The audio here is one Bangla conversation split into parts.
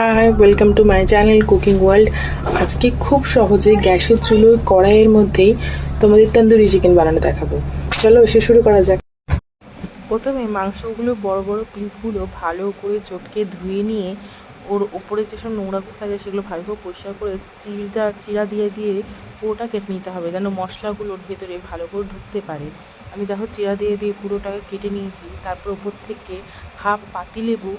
Hi welcome to my channel cooking world আজকে খুব সহজে গ্যাসের চুলোয় কড়াইয়ের মধ্যেই তোমাদের তন্দুরি চিকেন বানানো দেখাবো। চলো এসে শুরু করা যাক। প্রথমে মাংসগুলো বড় বড় পিসগুলো ভালো করে চটকে ধুয়ে নিয়ে ওর ওপরে যেসব নোংরাগুলো থাকে সেগুলো ভালো করে পরিষ্কার করে চিড়া চিরা দিয়ে দিয়ে পুরোটা কেটে নিতে হবে যেন মশলাগুলো ওর ভেতরে ভালো করে ঢুকতে পারে। আমি দেখো চিরা দিয়ে দিয়ে পুরোটাকে কেটে নিয়েছি, তারপর ওপর থেকে হাফ পাতিলেবু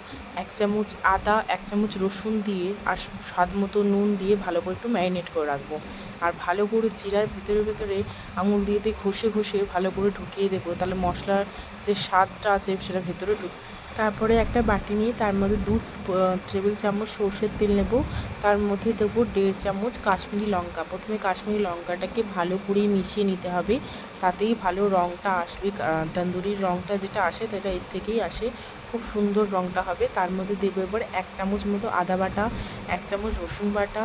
এক চামচ আদা, এক চামচ রসুন দিয়ে আর স্বাদ মতো নুন দিয়ে ভালো করে একটু ম্যারিনেট করে রাখব। আর ভালো করে জিরার ভেতরে ভেতরে আঙুল দিয়ে দিয়ে ঘষে ঘষে ভালো করে ঢুকিয়ে দেবো তাহলে মশলার যে স্বাদটা আছে সেটা ভেতরে তারপরে একটা বাটি নিয়ে তার মধ্যে দু টেবিল চামচ সর্ষের তেল নেব। তার মধ্যে দেবো দেড় চামচ কাশ্মীরি লঙ্কা। প্রথমে কাশ্মীরি লঙ্কাটাকে ভালো করে মিশিয়ে নিতে হবে। তাতেই ভালো রঙটা আসবে। তন্দুরির রঙটা যেটা আসে সেটা এর থেকেই আসে। খুব সুন্দর রঙটা হবে। তার মধ্যে দেবো এবার এক চামচ মতো আদা বাটা, এক চামচ রসুন বাটা,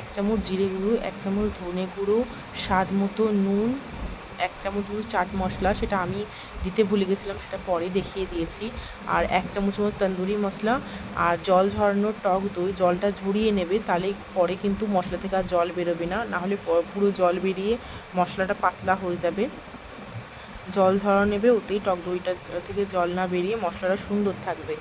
এক চামচ জিরে গুঁড়ো, এক চামচ ধনে গুঁড়ো, স্বাদ মতো নুন এক চামচ মতো চাট মশলা, সেটা আমি দিতে ভুলে গেছিলাম, সেটা পরে দেখিয়ে দিয়েছি। আর এক চামচ মতো তন্দুরি মশলা আর জল ঝরানোর টক দই, জলটা ঝরিয়ে নেবে, তাহলে পরে কিন্তু মশলা থেকে আর জল বেরোবে না। নাহলে পুরো জল বেরিয়ে মশলাটা পাতলা হয়ে যাবে। জল ঝরা নেবে, ওতেই টক দইটা থেকে জল না বেরিয়ে মশলাটা সুন্দর থাকবে।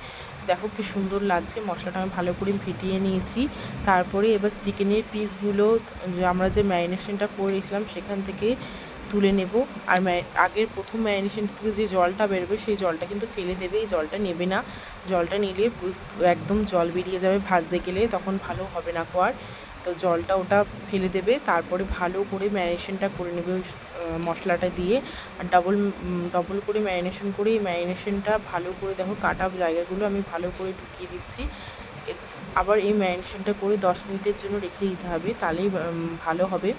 দেখো কি সুন্দর লাগছে, মশলাটা আমি ভালো করে ফিটিয়ে নিয়েছি। তারপরে এবার চিকেনের পিসগুলো আমরা যে ম্যারিনেশনটা করে রেখেছিলাম সেখান থেকে তুলে নেব। আর আগের প্রথম ম্যারিনেশন থেকে যে জলটা বেরোবে, সেই জলটা কিন্তু ফেলে দেবে। এই জলটা নেবে না। জলটা নিলে একদম জল বেরিয়ে যাবে ভাজতে গেলে, তখন ভালো হবে না কোয়ার তো জলটা ওটা ফেলে দেবে। তারপরে ভালো করে ম্যারিনেশনটা করে নেবে মশলাটা দিয়ে। আর ডাবল ডবল করে ম্যারিনেশন করে এই ম্যারিনেশনটা ভালো করে দেখো কাটা জায়গাগুলো আমি ভালো করে ঢুকিয়ে দিচ্ছি। আবার এই ম্যারিনেশনটা করে দশ মিনিটের জন্য রেখে দিতে হবে। তাহলেই ভালো হবে।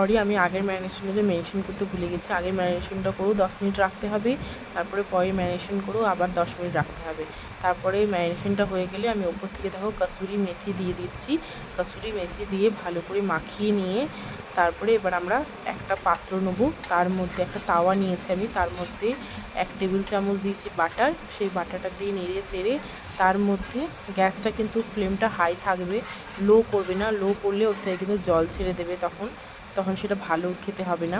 সরি, আমি আগের ম্যারিনেশনটা মেনশন করতে ভুলে গেছি, আগের ম্যারিনেশনটা করেও দশ মিনিট রাখতে হবে, তারপরে পরে ম্যারিনেশন করেও আবার দশ মিনিট রাখতে হবে। তারপরে ম্যারিনেশনটা হয়ে গেলে আমি ওপর থেকে দেখো কাসুরি মেথি দিয়ে দিচ্ছি। কাসুরি মেথি দিয়ে ভালো করে মাখিয়ে নিয়ে, তারপরে এবার আমরা একটা পাত্র নেব। তার মধ্যে একটা তাওয়া নিয়েছি আমি, তার মধ্যে এক টেবিল চামচ দিয়েছি বাটার। সেই বাটারটা দিয়ে নেড়ে চেড়ে, তার মধ্যে গ্যাসটা কিন্তু ফ্লেমটা হাই থাকবে লো করবে না লো করলে ওর থেকে কিন্তু জল ছেড়ে দেবে তখন। তখন সেটা ভালো খেতে হবে না।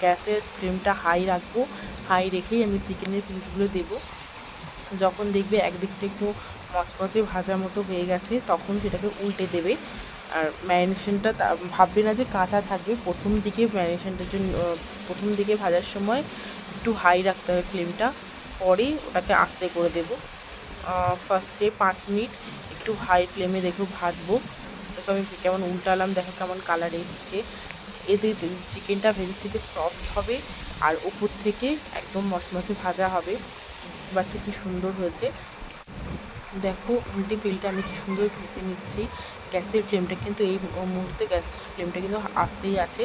গ্যাসের ফ্লেমটা হাই রাখব, হাই রেখেই আমি চিকেনের পিসগুলো দেবো। যখন দেখবে একদিকটা একটু মচমচে ভাজা মতো হয়ে গেছে, তখন সেটাকে উল্টে দেবে। আর ম্যারিনেশনটা ভাববে না যে কাঁচা থাকবে। প্রথম দিকে ম্যারিনেশনটার জন্য প্রথম দিকে ভাজার সময় একটু হাই রাখতে হবে ফ্লেমটা। পরে ওটাকে আস্তে করে দেবো। ফার্স্টে পাঁচ মিনিট একটু হাই ফ্লেমে দেখো ভাজবো। দেখো আমি কেমন উল্টালাম, দেখো কেমন কালার এসছে। এতে চিকেনটা ভেতর থেকে সফট হবে আর ওপর থেকে একদম মশমশে ভাজা হবে। বাচ্চা কি সুন্দর হয়েছে। দেখো, উল্টে পিলটা আমি কি সুন্দর ভেজে নিচ্ছি। গ্যাসের ফ্লেমটা কিন্তু এই মুহূর্তে গ্যাস ফ্লেমটা কিন্তু আসতেই আছে।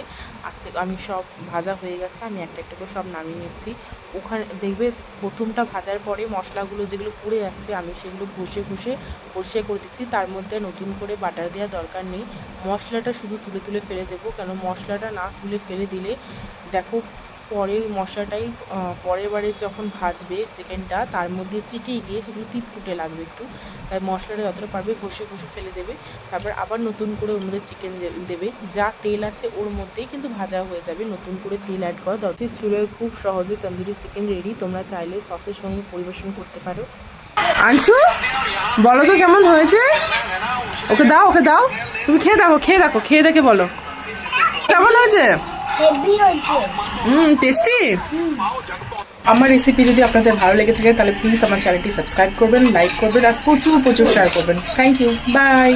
আস্তে আমি সব ভাজা হয়ে গেছে, আমি একটা একটা করে সব নামিয়ে নিচ্ছি। ওখানে দেখবে প্রথমটা ভাজার পরে মশলাগুলো যেগুলো পুড়ে যাচ্ছে, আমি সেগুলো ঘষে ঘষে পরিষ্কার করে দিচ্ছি। তার মধ্যে নতুন করে বাটার দেওয়ার দরকার নেই। মশলাটা শুধু তুলে তুলে ফেলে দেবো, কেন মশলাটা না তুলে ফেলে দিলে, দেখো পরে ওই মশলাটাই পরের বারে যখন ভাজবে চিকেনটা তার মধ্যে চিটিয়ে গিয়ে সেগুলো তিতকুটে লাগবে একটু। তাই মশলাটা যতটা পারবে ঘষে ঘষে ফেলে দেবে। তারপর আবার নতুন করে ওর মধ্যে চিকেন দেবে। যা তেল আছে ওর মধ্যেই কিন্তু ভাজা হয়ে যাবে। নতুন করে তেল অ্যাড করা দরকার। চুলোয় খুব সহজে তন্দুরি চিকেন রেডি তোমরা চাইলে সসের সঙ্গে পরিবেশন করতে পারো। আনসু, বলো তো কেমন হয়েছে? ওকে দাও ওকে দাও। তুমি খেয়ে দেখো খেয়ে দেখো, খেয়ে দেখে বলো। কেমন হয়েছে? হুম টেস্টি আমার রেসিপি যদি আপনাদের ভালো লেগে থাকে তাহলে প্লিজ আমার চ্যানেলটি সাবস্ক্রাইব করবেন লাইক করবেন আর প্রচুর প্রচুর শেয়ার করবেন। Thank you by